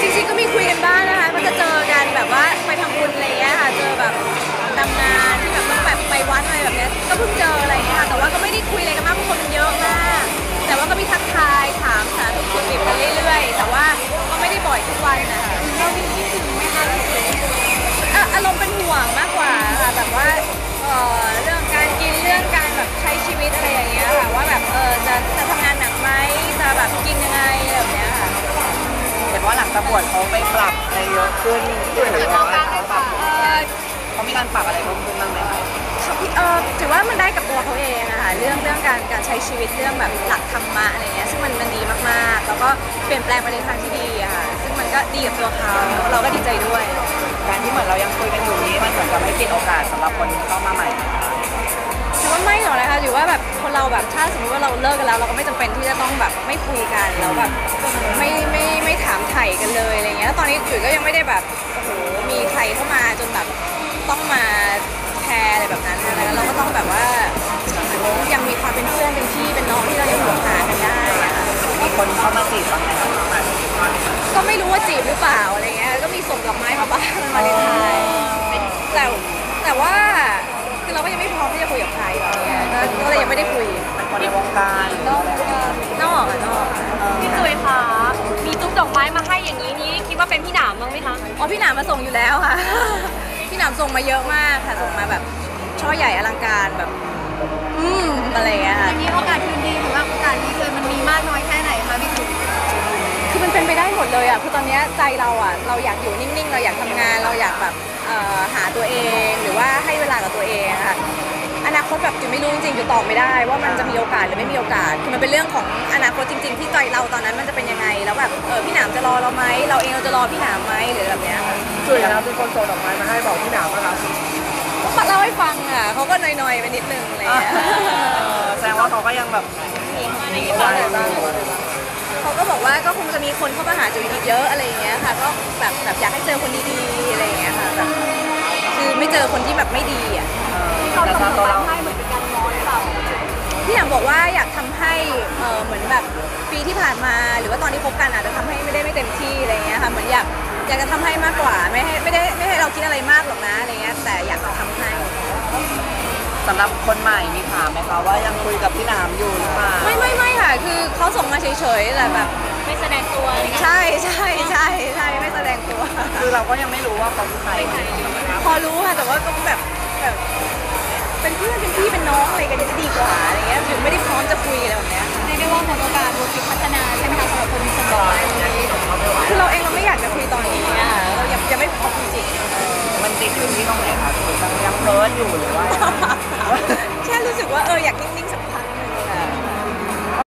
จริงๆก็มีคุยกันบ้างนะคะ ก็จะเจอ อะไรเยอะขึ้นหรือว่าเขาปรับเออเขามีการปรับอะไรเพิ่มขึ้นบ้างไหมคะเขาเออถือว่ามันได้กับตัวเขาเองอะค่ะเรื่องเรื่องการการใช้ชีวิตเรื่องแบบหลักธรรมะอะไรเงี้ยซึ่งมันมันดีมากๆ แล้วก็เปลี่ยนแปลงไปในทางที่ดีอะค่ะซึ่งมันก็ดีกับตัวเขาเราก็ดีใจด้วย การที่เหมือนเรายังคุยกันอยู่นี้มันเหมือนกับไม่ปิดโอกาสสำหรับคนเข้ามาใหม่นะคะถือว่าไม่หรอกนะคะถือว่าแบบคนเราแบบถ้าสมมติว่าเราเลิกกันแล้ว เราก็ไม่จำเป็นที่จะต้องแบบไม่คุยกันแล้วแบบไม่ไม่ไม่ถามไถ่กันเลยอะไรเงี้ยแล้วตอนนี้จุ๋ยก็ยังไม่ได้แบบโอ้โหมีใครเข้ามาจนแบบต้องมาแคร์อะไรแบบนั้นอะไรแล้วเราก็ต้องแบบว่ายังมีความเป็นเพื่อนเป็นพี่เป็นน้องที่เรายังห่วงหากันได้อะค่ะมีคนเข้ามาจีบบ้างไหมคะก็ไม่รู้ว่าจีบหรือเปล่าอะไรเงี้ยก็มีส่งดอกไม้มาบ้างมาในไทยแต่แต่ว่าคือเราก็ยังไม่พร้อมที่จะคุยกับใครหรอกเนี่ยก็ก็เลยยังไม่ได้คุยเป็นคนในวงการนอกนอกอะนอกพี่จุ๋ยคะมีตุ๊ก ดอกไม้มาให้อย่างนี้นี่คิดว่าเป็นพี่หนามบ้างไหมคะอ๋อพี่หนามมาส่งอยู่แล้วค่ะ พี่หนามส่งมาเยอะมากค่ะส่งมาแบบช่อใหญ่อลังการแบบ อืมอะไรอย่างเงี้ยค่ะ อันนี้โอกาสคืนดีหรือว่าโอกาสนี้คือมันมีมากน้อยแค่ไหนคะพี่จุ๋ยคือมันเป็นไปได้หมดเลยอะคือตอนเนี้ยใจเราอะเราอยากอยู่นิ่งๆ เราอยากทำงาน เราอยากแบบเอ่อหาตัวเองหรือว่าให้เวลากับตัวเองอะค่ะอ นาคตแบบจุ๋ยไม่รู้จริงๆจุ๋ยตอบไม่ได้ว่ามันจะมีโอกาสหรือไม่มีโอกาสคือมันเป็นเรื่องของอนาคตจริง ๆ ที่ใจเราตอนนั้นมันจะเป็นยังไง แล้วแบบเออพี่หนามจะรอเราไหมเราเองเราจะรอพี่หนามไหมหรือแบบเนี้ยค่ะช่วยนะเป็นคนส่งดอกไม้มาให้บอกพี่หนาวว่าครับก็เล่าให้ฟังอะเขาก็นอยๆไปนิดนึงอะไรอย่างเงี้ยแสดงว่าเขาก็ยังแบบมีบ้างบ้างเขาก็บอกว่าก็คงจะมีคนเข้ามาหาจุ๋ยอีกเยอะอะไรอย่างเงี้ยค่ะก็แบบแบบอยากให้เจอคนดีๆอะไรอย่างเงี้ยค่ะแบบคือไม่เจอคนที่แบบไม่ดีอะ ผ่านมาหรือว่าตอนที่คบกันอาจจะทำให้ไม่ได้ไม่เต็มที่อะไรอย่างเงี้ยค่ะเหมือนอยากอยากจะทำให้มากกว่าไม่ให้ไม่ได้ไม่ให้เราคิดอะไรมากหรอกนะอะไรเงี้ยแต่อยากจะทำให้ สำหรับคนใหม่มีถามไหมคะว่ายังคุยกับพี่หนามอยู่หรือเปล่าไม่ไม่ไม่ค่ะ คือเขาส่งมาเฉยๆแต่แบบ ไม่แสดงตัวอะไรเงี้ยใช่ใช่ใช่ใช่ไม่แสดงตัว คือเราก็ยังไม่รู้ว่าเขาคือใครพอรู้ค่ะแต่ว่าก็แบบแบบเป็นเพื่อนเป็นพี่เป็นน้องอะไรกันจะดีกว่าอะไรเงี้ยถึงไม่ได้พร้อม